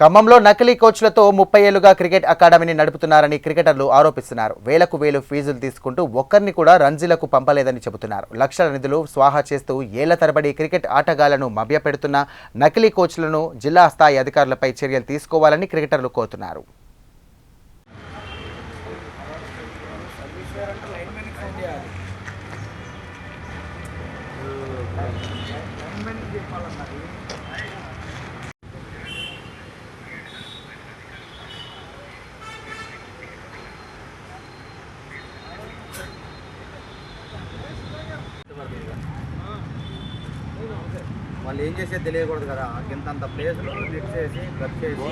ఖమ్మంలో నకిలీ కోచ్లతో ముప్పై ఏళ్ళుగా క్రికెట్ అకాడమీని నడుపుతున్నారని క్రికెటర్లు ఆరోపిస్తున్నారు. వేలకు వేలు ఫీజులు తీసుకుంటూ ఒక్కరిని కూడా రంజీలకు పంపలేదని చెబుతున్నారు. లక్షల నిధులు స్వాహా చేస్తూ ఏళ్ళ తరబడి క్రికెట్ ఆటగాళ్ళను మభ్యపెడుతున్న నకిలీ కోచ్లను జిల్లా స్థాయి అధికారులపై చర్యలు తీసుకోవాలని క్రికెటర్లు కోరుతున్నారు. వాళ్ళు ఏం చేసేది తెలియకూడదు కదా. ఇంతంత ప్లేస్లో నెట్ చేసి ఖర్చు చేసి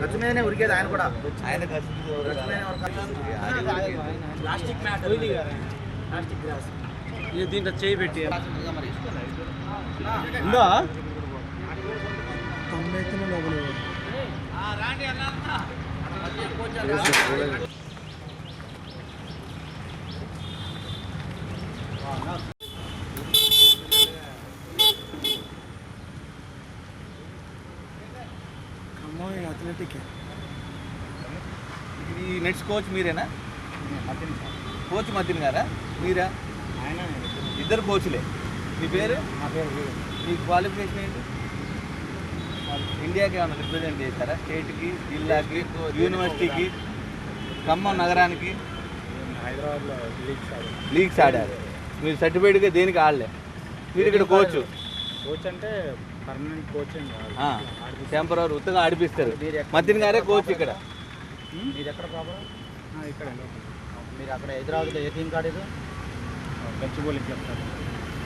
ఖర్చు మీదనే ఉరికేది ఆయన కూడా. ఆయన. Plastic plastic glass. ఇది దీంట్లో చేయి పెట్టి. ఉందా? నెక్స్ట్ కోచ్ మీరేనా? కోచ్ మధ్యన గారా? మీరా? ఇద్దరు కోచ్లే. మీ పేరు? మీ క్వాలిఫికేషన్ ఏంటి? ఇండియాకి ఏమైనా రిప్రజెంట్ చేశారా? స్టేట్కి జిల్లాకి యూనివర్సిటీకి ఖమ్మం నగరానికి? హైదరాబాద్లో లీగ్స్ ఆడారు. మీరు సర్టిఫికేట్గా దేనికి ఆడలే? మీరు ఇక్కడ కోచ్. కోచ్ అంటే పర్మనెంట్ కోచింగ్ కాదు. టెంపరీ ఉత్తగా ఆడిపిస్తారు. మధ్యన గారే కోచ్ ఇక్కడ. మీరు ఎక్కడ ప్రాబ్లం ఆ, ఇక్కడ మీరు అక్కడ హైదరాబాద్లో ఏ టీం కాడేది గచ్చిబౌలి క్లబ్ సార్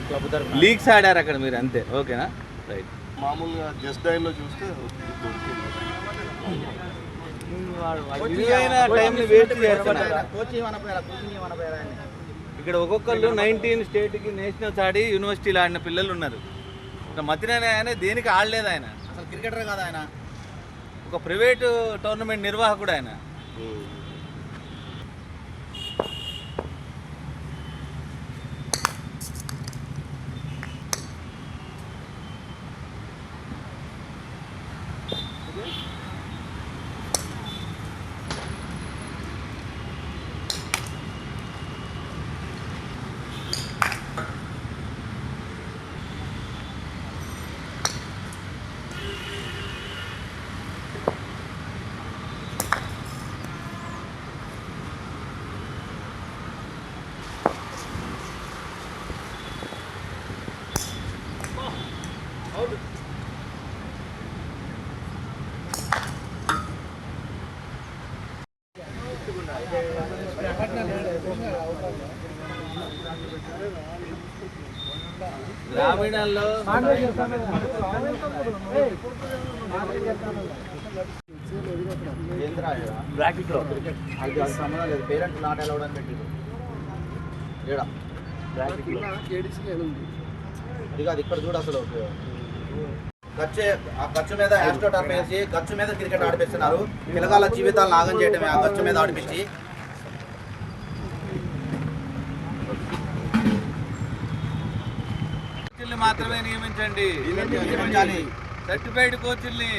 క్లబ్ తరఫున. లీగ్స్ ఆడారు అక్కడ మీరు అంతే. ఓకేనా రైట్ మామూలుగా జస్ట్ డైల్లో చూస్తే ఇక్కడ ఒక్కొక్కళ్ళు నైన్టీన్ స్టేట్కి నేషనల్స్ ఆడి యూనివర్సిటీలు ఆడిన పిల్లలు ఉన్నారు. ఆయన దేనికి ఆడలేదు ఆయన? అసలు క్రికెటర్ కాదు ఆయన? ఒక ప్రైవేటు టోర్నమెంట్ నిర్వాహకుడు ఆయన. గ్రామీణాల్లో బ్రాకెట్లో అది అది సంబంధం లేదు. పేరెంట్స్ నాట్ అలౌడ్ అని పెట్టిరు ఏడ? బ్రాకెట్లో ఇది కాదు ఇక్కడ చూడు అసలు. ఖర్చు ఆ ఖర్చు మీద యాస్ట్రోటాప్ వేసి ఖర్చు మీద క్రికెట్ ఆడిపిస్తున్నారు. పిల్లగాళ్ళ జీవితాలు నాగం చేయటమే ఆ ఖర్చు మీద ఆడిపించి. మాత్రమే నియమించండి. నియమించాలి. సర్టిఫైడ్ కోచ్ల్ని.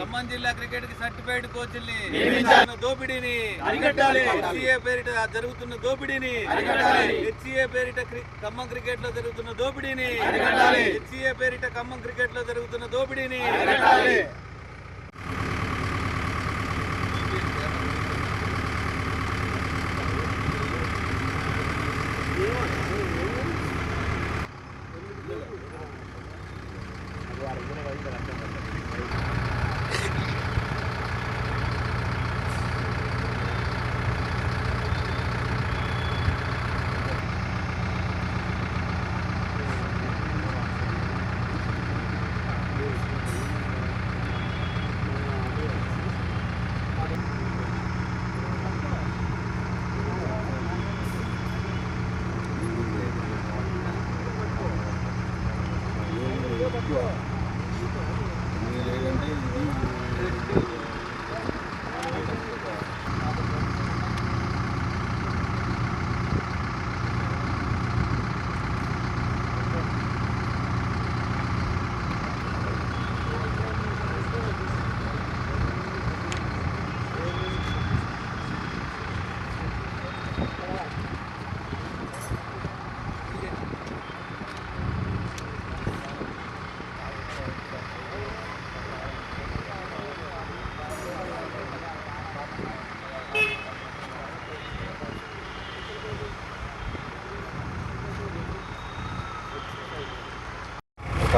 ఖమ్మం జిల్లా క్రికెట్కి సర్టిఫైడ్ కోచ్ల్ని దోపిడీని. హెచ్సిఏ పేరిట జరుగుతున్న దోపిడీని. హెచ్సిఏ పేరిట ఖమ్మం క్రికెట్లో జరుగుతున్న దోపిడీని. హెచ్సిఏ పేరిట ఖమ్మం క్రికెట్లో జరుగుతున్న దోపిడీని.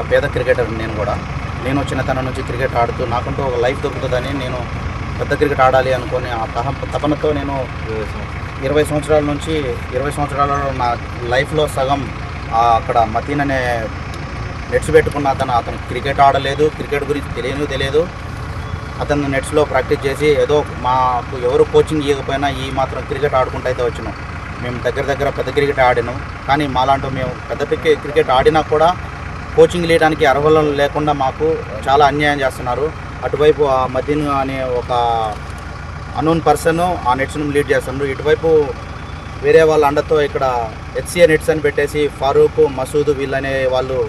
ఒక పేద క్రికెటర్ నేను కూడా. నేను చిన్నతనం నుంచి క్రికెట్ ఆడుతూ నాకంటూ ఒక లైఫ్ దొరుకుతుందని నేను పెద్ద క్రికెట్ ఆడాలి అనుకుని ఆ తహ తపనతో నేను ఇరవై సంవత్సరాల నుంచి ఇరవై సంవత్సరాలలో నా లైఫ్లో సగం అక్కడ మతీన్ అనే నెట్స్ పెట్టుకున్న అతను అతను క్రికెట్ ఆడలేదు క్రికెట్ గురించి తెలియను తెలియదు. అతను నెట్స్లో ప్రాక్టీస్ చేసి ఏదో మాకు ఎవరు కోచింగ్ ఇవ్వకపోయినా ఈ మాత్రం క్రికెట్ ఆడుకుంటూ అయితే వచ్చినాం. మేము దగ్గర దగ్గర పెద్ద క్రికెట్ ఆడినాం. కానీ మాలాంటి మేము పెద్ద క్రికెట్ ఆడినా కూడా కోచింగ్ లేయడానికి అర్హులు లేకుండా మాకు చాలా అన్యాయం చేస్తున్నారు. అటువైపు ఆ మదీన్ అనే ఒక అన్నోన్ పర్సన్ ఆ నెట్స్ను లీడ్ చేస్తున్నారు. ఇటువైపు వేరే వాళ్ళ అండతో ఇక్కడ హెచ్సిఏ నెట్స్ అని పెట్టేసి ఫారూక్ మసూద్ వీళ్ళనే వాళ్ళు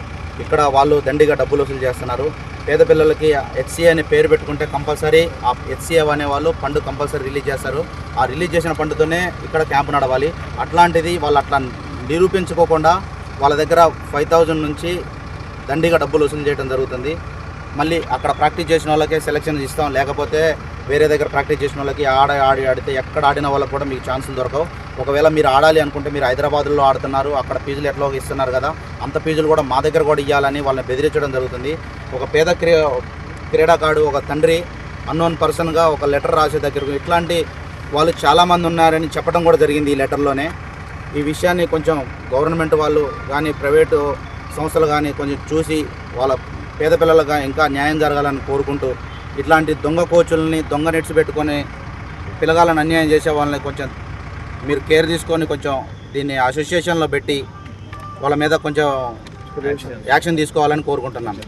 ఇక్కడ వాళ్ళు దండిగా డబ్బులు వసూలు చేస్తున్నారు. పేద పిల్లలకి హెచ్సిఏ అనే పేరు పెట్టుకుంటే కంపల్సరీ ఆ హెచ్సిఏ అనే వాళ్ళు ఫండ్ కంపల్సరీ రిలీజ్ చేస్తారు. ఆ రిలీజ్ చేసిన ఫండ్తోనే ఇక్కడ క్యాంపు నడవాలి. అట్లాంటిది వాళ్ళు అట్లా నిరూపించుకోకుండా వాళ్ళ దగ్గర ఫైవ్ థౌజండ్ నుంచి దండిగా డబ్బులు వసూలు చేయడం జరుగుతుంది. మళ్ళీ అక్కడ ప్రాక్టీస్ చేసిన వాళ్ళకే సెలెక్షన్ ఇస్తాం. లేకపోతే వేరే దగ్గర ప్రాక్టీస్ చేసిన వాళ్ళకి ఆడ ఆడి ఆడితే ఎక్కడ ఆడిన వాళ్ళకి కూడా మీకు ఛాన్సులు దొరకవు. ఒకవేళ మీరు ఆడాలి అనుకుంటే మీరు హైదరాబాద్లో ఆడుతున్నారు. అక్కడ ఫీజులు ఎట్లా ఇస్తున్నారు కదా అంత ఫీజులు కూడా మా దగ్గర కూడా ఇవ్వాలని వాళ్ళని బెదిరించడం జరుగుతుంది. ఒక పేద క్రీ క్రీడాకారుడు ఒక తండ్రి అన్నోన్ పర్సన్గా ఒక లెటర్ రాసే దగ్గరకు ఇట్లాంటి వాళ్ళు చాలామంది ఉన్నారని చెప్పడం కూడా జరిగింది ఈ లెటర్లోనే. ఈ విషయాన్ని కొంచెం గవర్నమెంట్ వాళ్ళు కానీ ప్రైవేటు సంస్థలు కానీ కొంచెం చూసి వాళ్ళ పేద పిల్లలుగా ఇంకా న్యాయం జరగాలని కోరుకుంటూ ఇట్లాంటి దొంగ కోచుల్ని దొంగ నెట్స్ పెట్టుకొని పిల్లగాళ్ళని అన్యాయం చేసే వాళ్ళని కొంచెం మీరు కేర్ తీసుకొని కొంచెం దీన్ని అసోసియేషన్లో పెట్టి వాళ్ళ మీద కొంచెం యాక్షన్ తీసుకోవాలని కోరుకుంటున్నాను.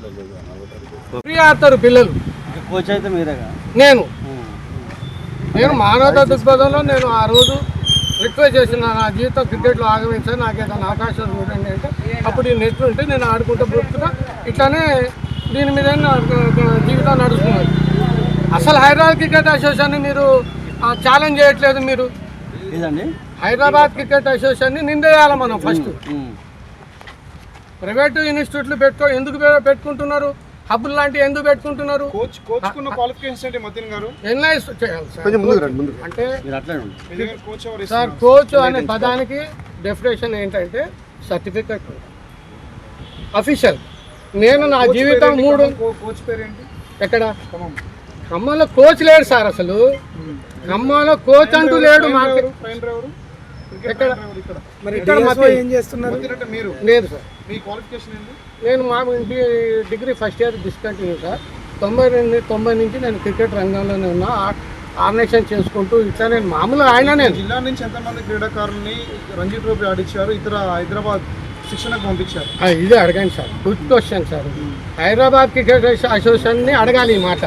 ఆడతారు పిల్లలు. కోచ్ అయితే మీరేగా? నేను. నేను మానవతా దృక్పథంలో నేను ఆ రోజు రిక్వెస్ట్ చేసిన నా జీవితం క్రికెట్లో ఆగమించాను నాకు ఏదైనా అవకాశం చూడండి అంటే అప్పుడు ఈ నెట్ ఉంటే నేను ఆడుకుంటూ బ్రతుకుతా ఇట్లానే దీని మీద జీవితం నడుస్తున్నది అసలు హైదరాబాద్ క్రికెట్ అసోసియేషన్ మీరు ఛాలెంజ్ చేయట్లేదు మీరు? హైదరాబాద్ క్రికెట్ అసోసియేషన్ని నిందేయాలి మనం ఫస్ట్. ప్రైవేటు ఇన్స్టిట్యూట్లు పెట్టుకో ఎందుకు పెట్టుకుంటున్నారు? హబ్బులు లాంటివి ఎందుకు పెట్టుకుంటున్నారు? కోచ్ కోచ్ కున్న క్వాలిఫికేషన్స్ ఏంటి మతిన్ గారు? ఎన్ఐఎస్ చేయాలి సార్ అంటే కోచ్ ఎవరు సార్ కోచ్ అనే పదానికి డెఫినేషన్ ఏంటంటే సర్టిఫికెట్ అఫీషియల్ నేను నా జీవితం మూడు కోచ్ పేరు ఏంటి? ఎక్కడ? ఖమ్మంలో కోచ్ లేడు సార్ అసలు. ఖమ్మంలో కోచ్ అంటూ లేడు మాకు. ట్రైనర్ ఎవరు? ఎక్కడ? మరి ఇక్కడ? ఏం చేస్తున్నారు? మీరు? లేదు సార్. మీ క్వాలిఫికేషన్ ఏంటి నేను మా degree first year discontinue sir. తొంభై రెండు తొంభై నుంచి నేను క్రికెట్ రంగంలోనే ఉన్నా. ఆర్గనైజేషన్ చేసుకుంటూ ఇట్లా నేను మామూలుగా ఆయన నేను. జిల్లా నుంచి ఎంతమంది క్రీడాకారుల్ని రంజీ ట్రోఫీ ఆడించారు? ఇతర హైదరాబాద్ శిక్షణకు పంపించారు? ఇదే అడగండి sir. Good question sir. Hyderabad cricket అసోసియేషన్ని అడగాలి ఈ మాట.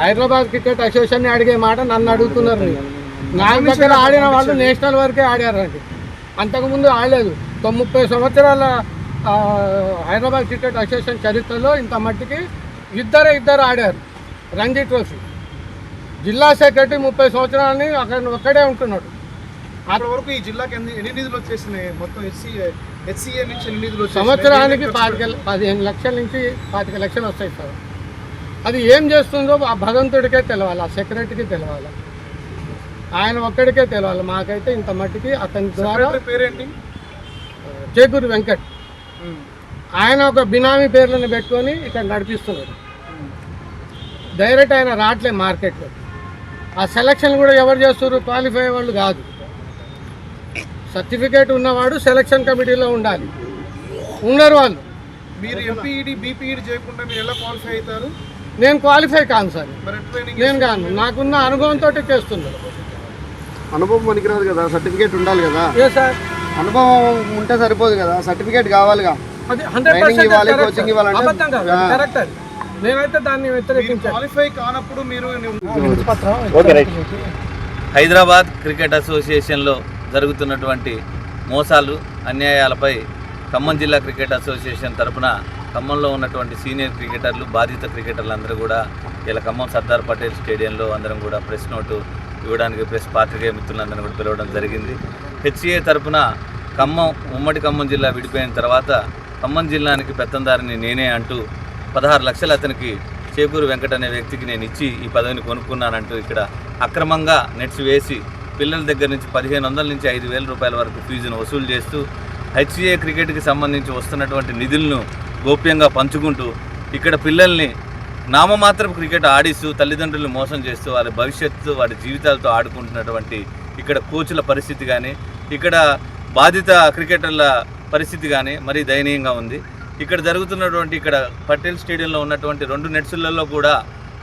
హైదరాబాద్ క్రికెట్ అసోసియేషన్ని అడిగే మాట నన్ను అడుగుతున్నారు మీరు. నా దగ్గర ఆడిన వాళ్ళు నేషనల్ వరకే ఆడారండి అంతకుముందు ఆడలేదు. ముప్పై సంవత్సరాల హైదరాబాద్ క్రికెట్ అసోసియేషన్ చరిత్రలో ఇంత మట్టికి ఇద్దరే ఇద్దరు ఆడారు. రంజీ ట్రోఫీ. జిల్లా సెక్రటరీ ముప్పై సంవత్సరాలని అక్కడ ఒక్కడే ఉంటున్నాడు. అప్పటి వరకు ఈ జిల్లాకి ఎన్ని నిధులు వచ్చేసినాయి? మొత్తం హెచ్సిఏ హెచ్సిఏ నుంచి ఎన్ని నిధులు? సంవత్సరానికి పాతిక పదిహేను లక్షల నుంచి పాతిక లక్షలు వస్తాయి సార్. అది ఏం చేస్తుందో ఆ భగవంతుడికే తెలవాలి ఆ సెక్రటరీకి తెలవాలి. ఆయన ఒక్కడికే తెలవాలి. మాకైతే ఇంత మట్టికి అతని ద్వారా పేరేంటి? జయగురు వెంకట్. ఆయన ఒక బినామీ పేర్లను పెట్టుకొని ఇక్కడ నడిపిస్తున్నాడు డైరెక్ట్ ఆయన రావట్లే మార్కెట్లో. ఆ సెలక్షన్ కూడా ఎవరు చేస్తారు క్వాలిఫై వాళ్ళు కాదు. సర్టిఫికేట్ ఉన్నవాడు సెలక్షన్ కమిటీలో ఉండాలి. ఉండరు వాళ్ళు. మీరు ఎంపీఈడి బీపీఈడి చేయకుండా మీరు ఎలా క్వాలిఫై అవుతారు? నేను క్వాలిఫై కాను సార్. నేను కాను. నాకున్న అనుభవంతో చేస్తున్నాను అనుభవం పనికిరాదు కదా సర్టిఫికేట్ ఉండాలి కదా. అనుభవం ఉంటే సరిపోదు కదా సర్టిఫికేట్ కావాలిగా. Training ఇవ్వాలి, ఇవ్వాలంటే- అది. నేనైతే దాన్ని వ్యతిరేకించాను క్వాలిఫై కానప్పుడు మీరు హైదరాబాద్ క్రికెట్ అసోసియేషన్లో జరుగుతున్నటువంటి మోసాలు అన్యాయాలపై ఖమ్మం జిల్లా క్రికెట్ అసోసియేషన్ తరపున ఖమ్మంలో ఉన్నటువంటి సీనియర్ క్రికెటర్లు బాధిత క్రికెటర్లు అందరూ కూడా ఇలా ఖమ్మం సర్దార్ పటేల్ స్టేడియంలో అందరం కూడా ప్రెస్ నోటు ఇవ్వడానికి ప్రెస్ పాత్రికేయ మిత్రులందరినీ కూడా పిలవడం జరిగింది. హెచ్సిఏ తరపున ఖమ్మం ఉమ్మడి ఖమ్మం జిల్లా విడిపోయిన తర్వాత ఖమ్మం జిల్లానికి పెత్తందారిని నేనే అంటూ పదహారు లక్షలు అతనికి చేకూరు వెంకట అనే వ్యక్తికి నేను ఇచ్చి ఈ పదవిని కొనుక్కున్నానంటూ ఇక్కడ అక్రమంగా నెట్స్ వేసి పిల్లల దగ్గర నుంచి పదిహేను వందల నుంచి ఐదు వేల రూపాయల వరకు ఫీజును వసూలు చేస్తూ హెచ్సిఏ క్రికెట్కి సంబంధించి వస్తున్నటువంటి నిధులను గోప్యంగా పంచుకుంటూ ఇక్కడ పిల్లల్ని నామమాత్రం క్రికెట్ ఆడిస్తూ తల్లిదండ్రులు మోసం చేస్తూ వారి భవిష్యత్తు వారి జీవితాలతో ఆడుకుంటున్నటువంటి ఇక్కడ కోచ్ల పరిస్థితి కానీ ఇక్కడ బాధిత క్రికెటర్ల పరిస్థితి కానీ మరీ దయనీయంగా ఉంది. ఇక్కడ జరుగుతున్నటువంటి ఇక్కడ పటేల్ స్టేడియంలో ఉన్నటువంటి రెండు నెట్సులలో కూడా